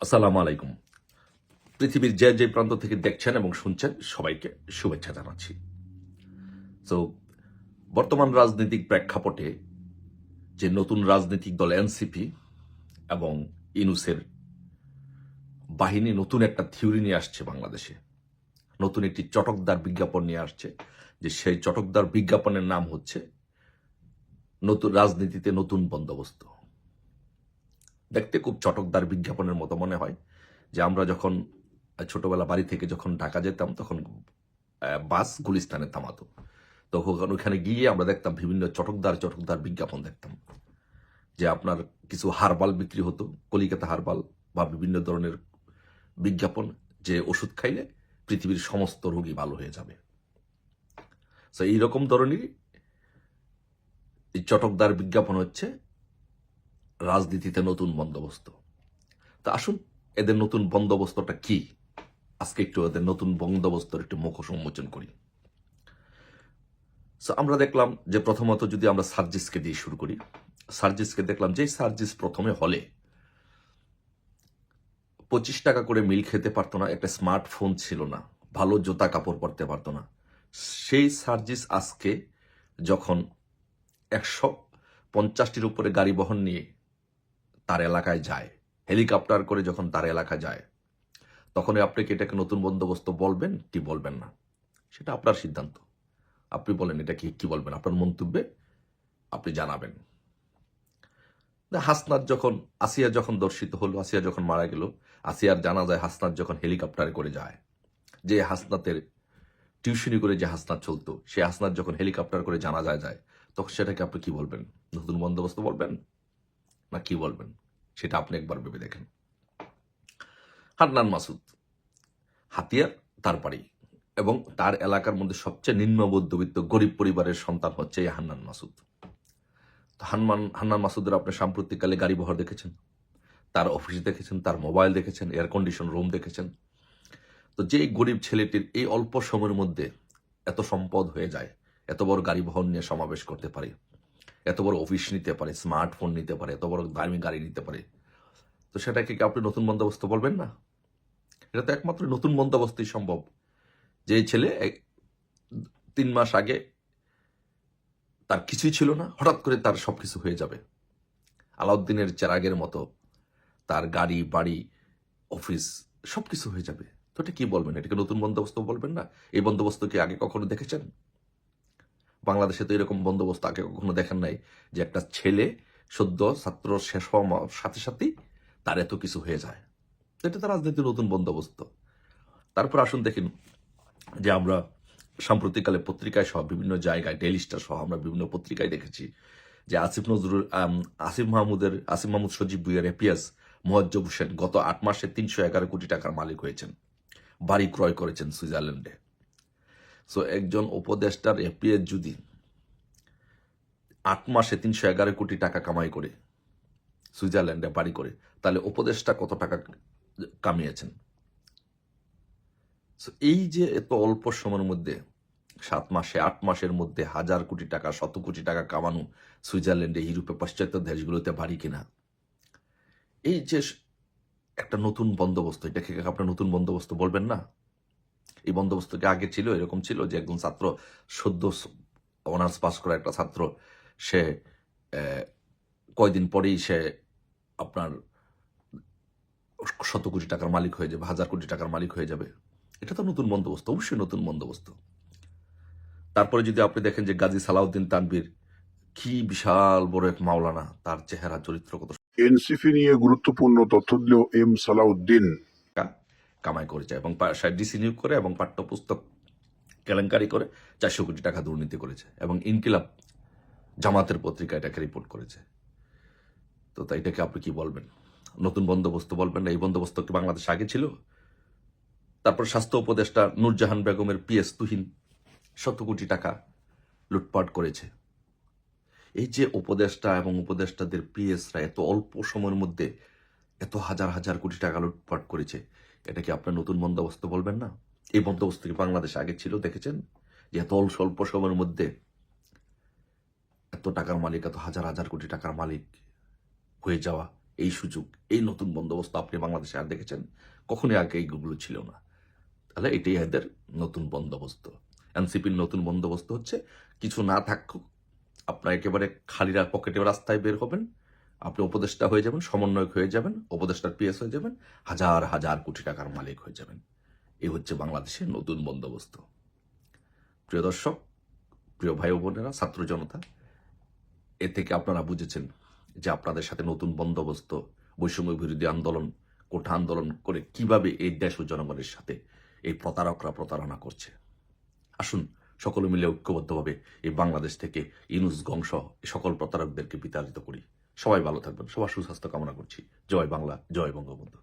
আসসালামু আলাইকুম। পৃথিবীর যে যে প্রান্ত থেকে দেখছেন এবং শুনছেন, সবাইকে শুভেচ্ছা জানাচ্ছি। তো বর্তমান রাজনৈতিক প্রেক্ষাপটে যে নতুন রাজনৈতিক দল এনসিপি এবং ইনুসের বাহিনী নতুন একটা থিওরি নিয়ে আসছে বাংলাদেশে। নতুন একটি চটকদার বিজ্ঞাপন নিয়ে আসছে, যে সেই চটকদার বিজ্ঞাপনের নাম হচ্ছে নতুন রাজনীতিতে নতুন বন্দোবস্ত। দেখতে খুব চটকদার বিজ্ঞাপনের মতো মনে হয় যে আমরা যখন ছোটবেলা বাড়ি থেকে যখন ঢাকা যেতাম, তখন বাস গুলিস্তানে থামাতো। তো ওখানে গিয়ে আমরা দেখতাম বিভিন্ন চটকদার চটকদার বিজ্ঞাপন দেখতাম। যে আপনার কিছু হারবাল বিক্রি হতো, কলিকাতা হারবাল বা বিভিন্ন ধরনের বিজ্ঞাপন, যে ওষুধ খাইলে পৃথিবীর সমস্ত রোগী ভালো হয়ে যাবে। তো এইরকম ধরনেরই চটকদার বিজ্ঞাপন হচ্ছে রাজনীতিতে নতুন বন্দোবস্ত। তা আসুন এদের নতুন বন্দোবস্তটা কি? আজকে একটু এদের নতুন বন্দোবস্তর একটু মুখ উন্মোচন করি। So, আমরা দেখলাম যে প্রথমত যদি আমরা সার্জিসকে দিয়ে শুরু করি সার্জিসকে দেখলাম যে সার্জিস প্রথমে হলে পঁচিশ টাকা করে মিল খেতে পারতো না একটা স্মার্টফোন ছিল না ভালো জুতা কাপড় পরতে পারতো না। সেই সার্জিস আজকে যখন একশো পঞ্চাশটির উপরে গাড়ি বহন নিয়ে তার এলাকায় যায়। হেলিকপ্টার করে যখন তার এলাকায় যায় তখন আপনি কি এটাকে নতুন বন্দোবস্ত বলবেন, কি বলবেন না? সেটা আপনার সিদ্ধান্ত। আপনি বলেন, এটা কি কি বলবেন? আপনার মন্তব্যে আপনি জানাবেন। হাসনাত যখন, আসিয়া যখন দর্শিত হলো, আসিয়া যখন মারা গেল, আসিয়ার জানা যায় হাসনাত যখন হেলিকপ্টারে করে যায়। যে হাসনাতের টিউশনি করে যে হাসনাত চলতো, সে হাসনাত যখন হেলিকপ্টার করে জানা যায় যায়, তখন সেটাকে আপনি কি বলবেন? নতুন বন্দোবস্ত বলবেন? না কি বলবেন? সেটা আপনি একবার ভেবে দেখেন। হান্নান মাসুদ, হাতিয়ার তার বাড়ি এবং তার এলাকার মধ্যে সবচেয়ে নিম্ন মধ্যবিত্ত গরিব পরিবারের সন্তান হচ্ছে এই হান্নান মাসুদ। তো হান্নান হান্নান মাসুদের আপনি সাম্প্রতিককালে গাড়ি বহর দেখেছেন, তার অফিস দেখেছেন, তার মোবাইল দেখেছেন এয়ার কন্ডিশন রুম দেখেছেন। তো যে গরিব ছেলেটির এই অল্প সময়ের মধ্যে এত সম্পদ হয়ে যায়, এত বড় গাড়ি বহন নিয়ে সমাবেশ করতে পারে এত বড় অফিস নিতে পারে স্মার্টফোন নিতে পারে, এত বড় দামি গাড়ি নিতে পারে। তো সেটাকে কি আপনি নতুন বন্দোবস্ত বলবেন না? এটা তো একমাত্র নতুন বন্দোবস্তই সম্ভব। যে ছেলে তিন মাস আগে তার কিছুই ছিল না, হঠাৎ করে তার সব কিছু হয়ে যাবে। আলাউদ্দিনের চেরাগের মতো তার গাড়ি, বাড়ি অফিস সব কিছু হয়ে যাবে। তো এটা কি বলবেন? এটাকে নতুন বন্দোবস্ত বলবেন না? এই বন্দোবস্ত কি আগে কখনো দেখেছেন? বাংলাদেশে তো এরকম বন্দোবস্ত আগে কখনো দেখেন নাই যে একটা ছেলে সদ্য ছাত্র শেষ হওয়ার সাথে সাথেই তার এত কিছু হয়ে যায়। এটা তো রাজনীতির নতুন বন্দোবস্ত। তারপর আসুন দেখেন যে আমরা সাম্প্রতিককালে পত্রিকায় সহ বিভিন্ন জায়গায় ডেইলি স্টার সহ আমরা বিভিন্ন পত্রিকায় দেখেছি যে আসিফ নজরুল আসিফ মাহমুদের, আসিফ মাহমুদ সজীব ভুইয়ার এপিএস মোয়াজ্জব হোসেন গত আট মাসে তিনশো এগারো কোটি টাকার মালিক হয়েছেন। বাড়ি ক্রয় করেছেন সুইজারল্যান্ডে। সো একজন উপদেষ্টার এপিএস যদি আট মাসে তিনশো এগারো কোটি টাকা কামাই করে, সুইজারল্যান্ডে বাড়ি করে, তাহলে উপদেষ্টা কত টাকা কামিয়েছেন? এই যে এত অল্প সময়ের মধ্যে, সাত মাসে, আট মাসের মধ্যে হাজার কোটি টাকা, শত কোটি টাকা কামানো সুইজারল্যান্ডে, ইউরোপে পাশ্চাত্য দেশগুলোতে বাড়ি কিনা, এই যে একটা নতুন বন্দোবস্ত, এটাকে আপনার নতুন বন্দোবস্ত বলবেন না? এই বন্দোবস্ত কি আগে ছিল, এরকম ছিল যে একজন ছাত্র সদ্য অনার্স পাস করা একটা ছাত্র, সে কয়দিন পরেই সে আপনার শত কোটি টাকার মালিক হয়ে যাবে, হাজার কোটি টাকার মালিক হয়ে যাবে। এটা তো নতুন বন্দোবস্ত, অবশ্যই নতুন বন্দোবস্ত। তারপরে যদি আপনি দেখেন যে গাজী সালাউদ্দিন তানবীর কি বিশাল বড় এক মাওলানা, তার চেহারা, চরিত্র কত এনসিপি নিয়ে গুরুত্বপূর্ণ তথ্য দিল এম সালাউদ্দিন। কামাই করেছে এবং ডিসি নিয়োগ করে এবং পাঠ্যপুস্তক কেলেঙ্কারি করে চারশো কোটি টাকা দুর্নীতি করেছে এবং ইনকিলাব জামাতের পত্রিকা এটাকে রিপোর্ট করেছে। তো তাই এটাকে আপনি কি বলবেন? নতুন বন্দোবস্ত বলবেন না? এই বন্দোবস্ত কি বাংলাদেশ আগে ছিল? তারপর স্বাস্থ্য উপদেষ্টা নূরজাহান বেগমের পিএস তুহিন শত কোটি টাকা লুটপাট করেছে। এই যে উপদেষ্টা এবং উপদেষ্টাদের পিএসরা এত অল্প সময়ের মধ্যে এত হাজার হাজার কোটি টাকা লুটপাট করেছে এটা কি আপনার নতুন বন্দোবস্ত বলবেন না? এই বন্দোবস্ত কি বাংলাদেশ আগে ছিল, দেখেছেন? যে এত স্বল্প সময়ের মধ্যে এত টাকার মালিক, এত হাজার হাজার কোটি টাকার মালিক হয়ে যাওয়া এই সুযোগ, এই নতুন বন্দোবস্ত আপনি বাংলাদেশে আর দেখেছেন? কখনই আগে এইগুলো ছিল না। তাহলে এটাই এদের নতুন বন্দোবস্ত। এনসিপির নতুন বন্দোবস্ত হচ্ছে, কিছু না থাকুক, আপনার একেবারে খালিরা পকেটে রাস্তায় বের হবেন আপনি উপদেষ্টা হয়ে যাবেন, সমন্বয়ক হয়ে যাবেন, উপদেষ্টার পিএস হয়ে যাবেন, হাজার হাজার কোটি টাকার মালিক হয়ে যাবেন। এই হচ্ছে বাংলাদেশের নতুন বন্দোবস্ত। প্রিয় দর্শক, প্রিয় ভাই বোনেরা, ছাত্র জনতা, এ থেকে আপনারা বুঝেছেন যে আপনাদের সাথে নতুন বন্দোবস্ত, বৈষম্য বিরোধী আন্দোলন, কোঠা আন্দোলন করে কীভাবে এই দেশ ও জনগণের সাথে এই প্রতারকরা প্রতারণা করছে। আসুন, সকলে মিলে ঐক্যবদ্ধভাবে এই বাংলাদেশ থেকে ইনুস গংস সকল প্রতারকদেরকে বিতাড়িত করি। সবাই ভালো থাকবেন। সবার সুস্বাস্থ্য কামনা করছি। জয় বাংলা জয় বঙ্গবন্ধু।